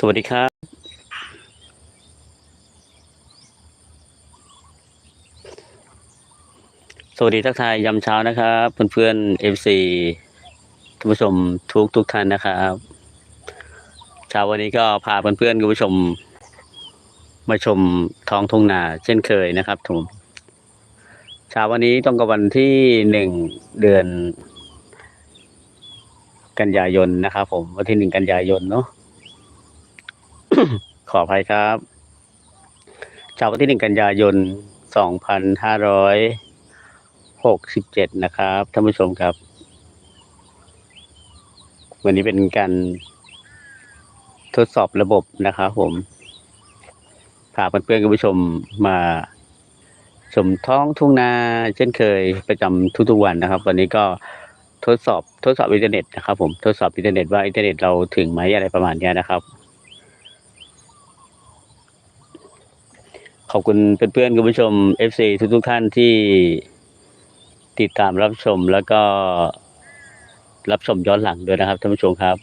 สวัสดีครับ สวัสดีทักทายยามเช้านะครับเพื่อนๆเอฟซีท่านผู้ชมทุกทุกท่านนะครับเช้าวันนี้ก็พาเพื่อนๆคุณผู้ชม มาชมท้องทุ่งนาเช่นเคยนะครับทุกเช้าวันนี้ต้องกับวันที่หนึ่งเดือน กันยายนนะครับ ผมวันที่หนึ่งกันยายนเนาะ ขออภัยครับเช้าวันที่หนึ่งกันยายนสองพันห้าร้อยหกสิบเจ็ดนะครับท่านผู้ชมครับ วันนี้เป็นการทดสอบระบบนะครับผมพาเพื่อนๆคุณผู้ชมมาชมท้องทุ่งนาเช่นเคยประจำทุกๆวันนะครับ วันนี้ก็ทดสอบทดสอบอินเทอร์เน็ตนะครับผมทดสอบอินเทอร์เน็ตว่าอินเทอร์เน็ตเราถึงไหมอะไรประมาณนี้นะครับ ขอบคุณเพื่อนๆคุณผู้ชม FC ทุกๆท่านที่ติดตามรับชมแล้วก็รับชมย้อนหลังด้วยนะครับท่านผู้ชมครับ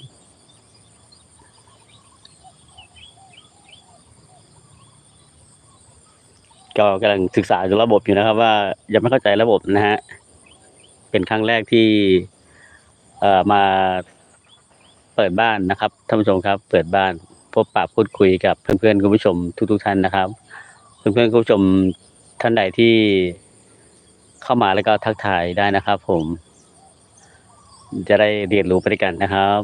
ก็กำลังศึกษาระบบอยู่นะครับ ว่ายังไม่เข้าใจระบบนะฮะเป็นครั้งแรกที่เอ่อมาเปิดบ้านนะครับท่านผู้ชมครับ เปิดบ้านพบปะพูดคุยกับเพื่อนๆคุณผู้ชมทุกๆท่านนะครับ เพื่อนๆผู้ชมท่านใดที่เข้ามาแล้วก็ทักทายได้นะครับผม จะได้เรียนรู้ไปด้วยกันนะครับ